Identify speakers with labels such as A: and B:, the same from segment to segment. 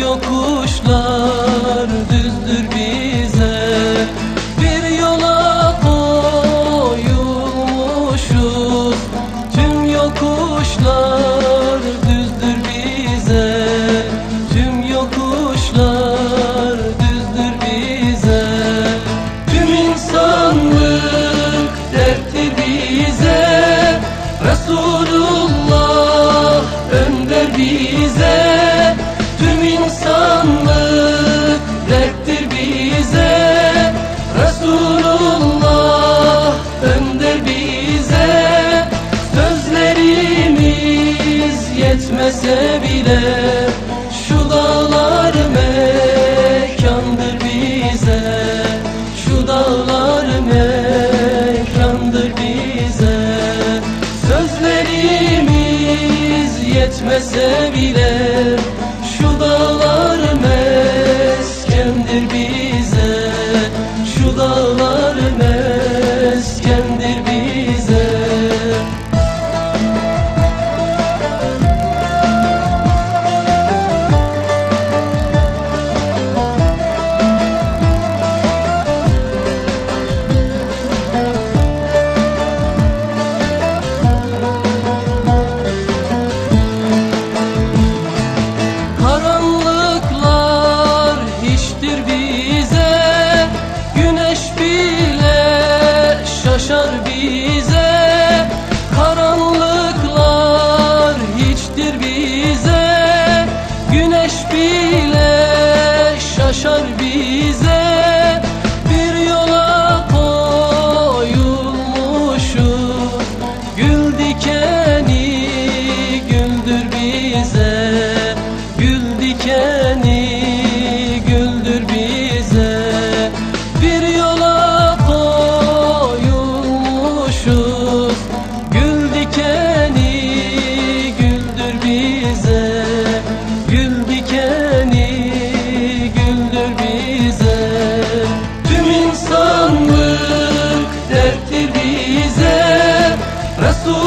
A: yokuşlar düzdür bize. Bir yola koyulmuşuz tüm yokuşlar. gitmese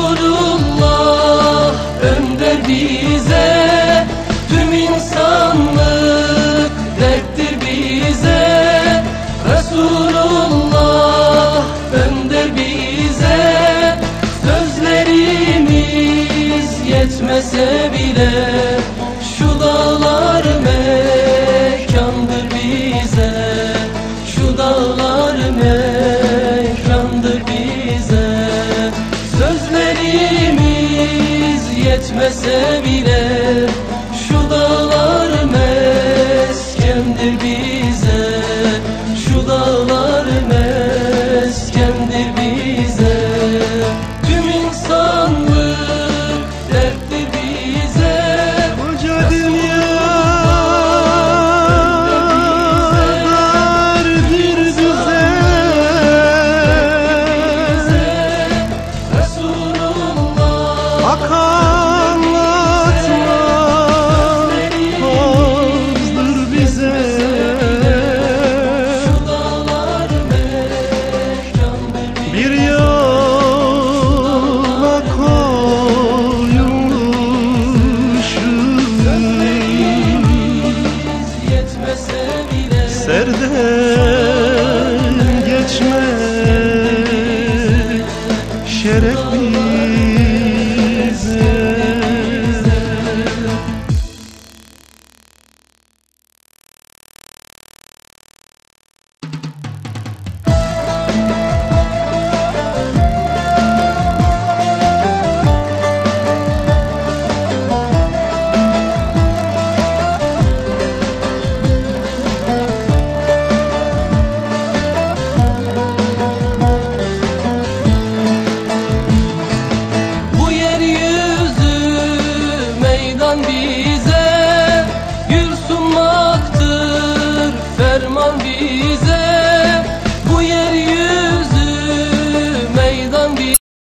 A: Resulullah önder bize
B: seguiré. derdim